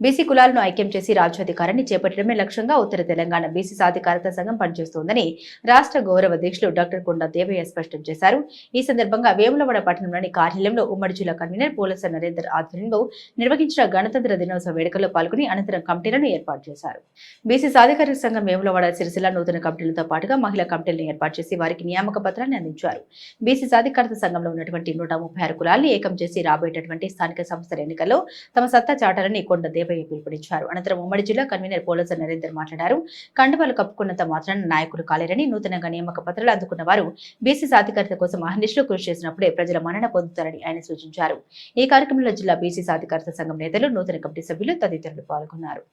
BC కులాలను ఐక్యం చేసి రాజ్యాధికారాన్ని చేపట్టడమే లక్ష్యంగా ఉత్తర తెలంగాణ బీసీ సాధికారత సంఘం పనిచేస్తోందని రాష్ట్ర గౌరవ అధ్యక్షులు డాక్టర్ కొండ దేవయ్య స్పష్టం చేశారు. ఈ సందర్భంగా వేములవాడ పట్టణంలోని కార్యాలయంలో ఉమ్మడి జిల్లా కన్వీనర్ పోలస నరేందర్ ఆధ్వర్యంలో నిర్వహించిన గణతంత్ర దినోత్సవ వేడుకల్లో పాల్గొని అనంతరం కమిటీలను ఏర్పాటు చేశారు. బీసీ సాధికారిక సంఘం వేములవాడ సిరిసిల్ల నూతన కమిటీలతో పాటుగా మహిళా కమిటీలను ఏర్పాటు చేసి వారికి నియామక పత్రాన్ని అందించారు. బీసీ సాధికారత సంఘంలో ఉన్నటువంటి నూట ముప్పై ఆరు కులాలను ఏకం చేసి రాబోయేటటువంటి స్థానిక సంస్థల ఎన్నికల్లో తమ సత్తా చాటాలని కొండ దేవయ్య పిలుపునిచ్చారు. అనంతరం ఉమ్మడి జిల్లా కన్వీనర్ పోలస నరేందర్ మాట్లాడారు. కండువాలు కప్పుకున్నంత మాత్రాన నాయకులు కాలేరని నూతనంగా నియామక పత్రాలు అందుకున్న వారు బీసీ సాధికారత కోసం అహర్నిశలు కృషి చేసినప్పుడే ప్రజల మన్నన పొందుతారని ఆయన సూచించారు. ఈ కార్యక్రమంలో జిల్లా బీసీ సాధికారత సంఘం నేతలు నూతన కమిటీ సభ్యులు తదితరులు పాల్గొన్నారు.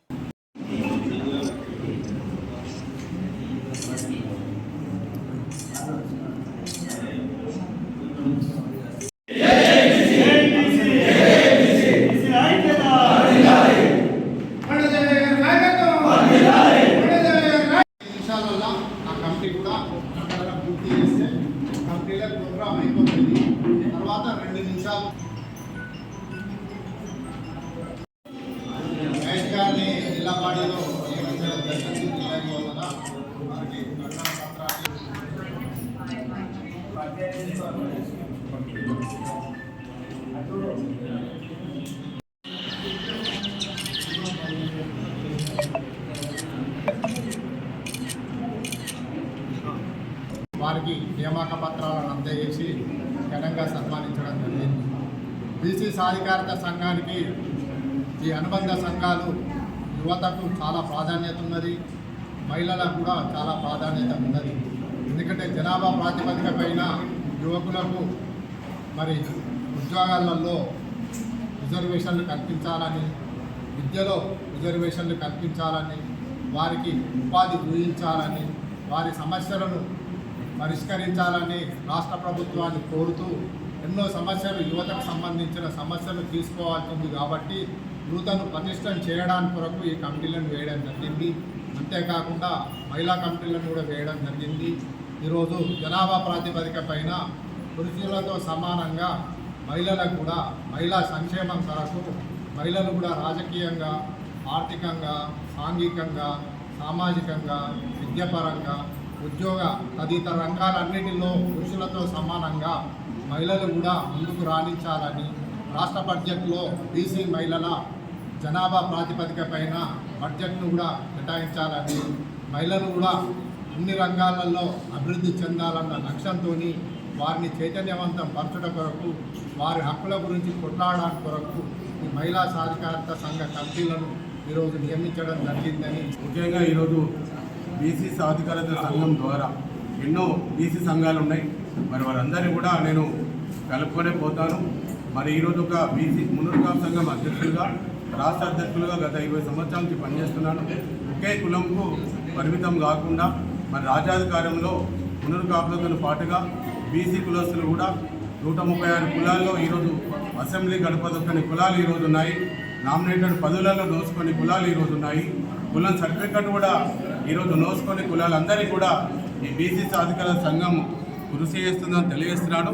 ప్రోగ్రామ్ అయిపోతుంది తర్వాత రెండు నిమిషాలు మహేష్ గారిని జిల్లా నియమించడం జరిగింది వారికి పత్రాన్ని వారికి నియామక పత్రాలను అందజేసి ఘనంగా సన్మానించడం జరిగింది. బీసీ సాధికారత సంఘానికి ఈ అనుబంధ సంఘాలు యువతకు చాలా ప్రాధాన్యత ఉన్నది. మహిళలకు కూడా చాలా ప్రాధాన్యత ఉన్నది. ఎందుకంటే జనాభా ప్రాతిపదిక పైన యువకులకు మరి ఉద్యోగాలలో రిజర్వేషన్లు కల్పించాలని విద్యలో రిజర్వేషన్లు కల్పించాలని వారికి ఉపాధి ఊహించాలని వారి సమస్యలను పరిష్కరించాలని రాష్ట్ర ప్రభుత్వాన్ని కోరుతూ ఎన్నో సమస్యలు యువతకు సంబంధించిన సమస్యలు తీసుకోవాల్సి ఉంది కాబట్టి యువతను పటిష్టం చేయడానికి కొరకు ఈ కమిటీలను వేయడం జరిగింది. అంతేకాకుండా మహిళా కమిటీలను కూడా వేయడం జరిగింది. ఈరోజు జనాభా ప్రాతిపదిక పైన పురుషులతో సమానంగా మహిళలకు కూడా మహిళా సంక్షేమం కొరకు మహిళలు కూడా రాజకీయంగా ఆర్థికంగా సాంఘికంగా సామాజికంగా విద్యాపరంగా ఉద్యోగ తదితర రంగాలన్నిటిలో పురుషులతో సమానంగా మహిళలు కూడా ముందుకు రాణించాలని రాష్ట్ర బడ్జెట్లో బీసీ మహిళల జనాభా ప్రాతిపదిక పైన బడ్జెట్ను కూడా కేటాయించాలని మహిళలు కూడా అన్ని రంగాలలో అభివృద్ధి చెందాలన్న లక్ష్యంతో వారిని చైతన్యవంతం పరచడం కొరకు వారి హక్కుల గురించి కొట్లాడడానికి కొరకు ఈ మహిళా సాధికారత సంఘ కమిటీలను ఈరోజు నియమించడం జరిగిందని ముఖ్యంగా ఈరోజు బీసీ సాధికారత సంఘం ద్వారా ఎన్నో బీసీ సంఘాలు ఉన్నాయి. మరి వారందరినీ కూడా నేను కలుపుకొనే పోతాను. మరి ఈరోజు ఒక బీసీ మునుర్కాప్ సంఘం అధ్యక్షులుగా రాష్ట్ర అధ్యక్షులుగా గత ఇరవై సంవత్సరాల నుంచి పనిచేస్తున్నాను. ఒకే కులంకు పరిమితం కాకుండా మరి రాజ్యాధికారంలో పునరుకాపులతో పాటుగా బీసీ కులస్తులు కూడా నూట ముప్పై ఆరు కులాల్లో ఈరోజు అసెంబ్లీ గడపదొక్కని కులాలు ఈరోజు ఉన్నాయి. నామినేటెడ్ పదవులలో దోసుకొని కులాలు ఈరోజు ఉన్నాయి. కులం సర్టిఫికెట్ కూడా ఈరోజు నోసుకొని కులాలందరికీ కూడా ఈ బీసీ సాధికార సంఘం కృషి చేస్తుందని తెలియజేస్తున్నాడు.